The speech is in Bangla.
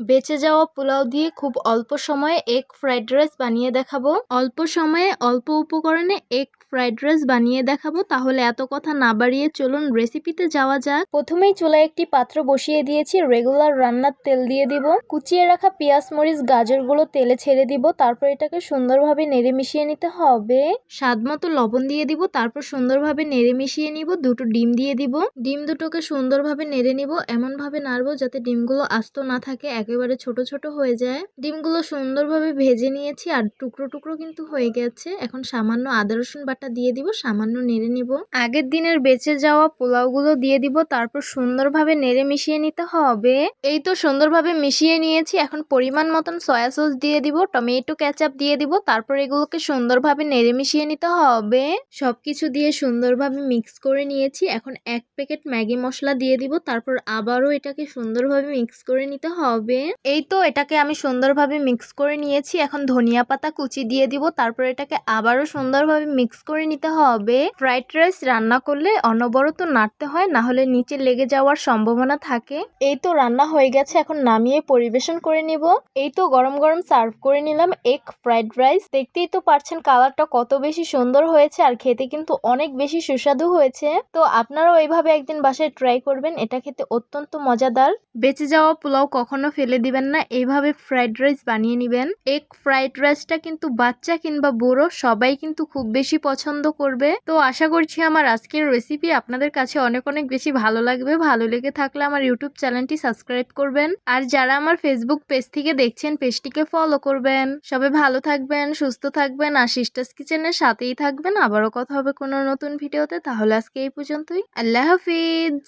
বেঁচে যাওয়া পোলাও দিয়ে খুব অল্প সময়ে এগ ফ্রাইড রাইস বানিয়ে দেখাবো। অল্প সময়ে অল্প উপকরণে এগ ফ্রাইড রাইস বানিয়ে দেখাবো। তাহলে এত কথা না বাড়িয়ে চলুন রেসিপিতে যাওয়া যাক। প্রথমেই চুলায় একটি পাত্র বসিয়ে দিয়েছি রেগুলার রান্নার তেল দিয়ে দিব। কুচিয়ে রাখা পেঁয়াজ, মরিচ, গাজরগুলো তেলে ছেড়ে দিব। তারপর এটাকে সুন্দরভাবে নেড়ে মিশিয়ে নিতে হবে। স্বাদ মতো লবণ দিয়ে দিব, তারপর সুন্দরভাবে নেড়ে মিশিয়ে নিব। দুটো ডিম দিয়ে দিব। ডিম দুটোকে সুন্দরভাবে নেড়ে নিব। এমন ভাবে নাড়বো যাতে ডিমগুলো আস্ত না থাকে একেবারে ছোট ছোট হয়ে যায়। ডিমগুলো সুন্দরভাবে ভেজে নিয়েছি আর টুকরো টুকরো কিন্তু হয়ে গেছে। এখন সামান্য আদা, রসুন বাটা দিয়ে দিব, সামান্য নেড়ে নিব। আগের দিনের বেঁচে যাওয়া পোলাওগুলো দিয়ে দিব, তারপর সুন্দরভাবে নেড়ে মিশিয়ে নিতে হবে। এই তো সুন্দরভাবে মিশিয়ে নিয়েছি, এখন পরিমাণ মতন সয়া সস দিয়ে দিব, টমেটো ক্যাচাপ দিয়ে দিব, তারপর এগুলোকে সুন্দরভাবে নেড়ে মিশিয়ে নিতে হবে। সবকিছু দিয়ে সুন্দরভাবে মিক্স করে নিয়েছি, এখন এক প্যাকেট ম্যাগি মশলা দিয়ে দিব, তারপর আবারও এটাকে সুন্দরভাবে মিক্স করে নিতে হবে। এই তো এটাকে আমি সুন্দরভাবে মিক্স করে নিয়েছি। এখন ধনিয়া পাতা কুচি দিয়ে দিব। তারপর এটাকে আবারও সুন্দরভাবে মিক্স করে নিতে হবে। ফ্রাইড রাইস রান্না করলে অনবরত নাড়তে হয় না হলে নিচে লেগে যাওয়ার সম্ভাবনা থাকে। এই তো রান্না হয়ে গেছে। এখন নামিয়ে পরিবেশন করে নিব। এই তো গরম গরম সার্ভ করে নিলাম এগ ফ্রাইড রাইস দেখতেই তো পারছেন কালারটা কত বেশি সুন্দর হয়েছে আর খেতে কিন্তু অনেক বেশি সুস্বাদু হয়েছে। তো আপনারাও এইভাবে একদিন বাসায় ট্রাই করবেন। এটা খেতে অত্যন্ত মজাদার। বেঁচে যাওয়া পোলাও কখনো ফেলে দিবেন না এইভাবে ফ্রাইড রাইস বানিয়ে নেবেন। এগ ফ্রাইড রাইসটা কিন্তু বাচ্চা কিংবা বুড়ো সবাই কিন্তু খুব বেশি পছন্দ করবে। তো আশা করছি আমার আজকের রেসিপি আপনাদের কাছে অনেক অনেক বেশি ভালো লাগবে। ভালো লেগে থাকলে আমার ইউটিউব চ্যানেলটি সাবস্ক্রাইব করবেন। আর যারা আমার ফেসবুক পেজ থেকে দেখছেন পেজটিকে ফলো করবেন। সবাই ভালো থাকবেন, সুস্থ থাকবেন। আর সিস্টার্স কিচেনের সাথেই থাকবেন। আবারও কথা হবে কোনো নতুন ভিডিওতে তাহলে আজকে এই পর্যন্তই। আল্লাহ হাফিজ।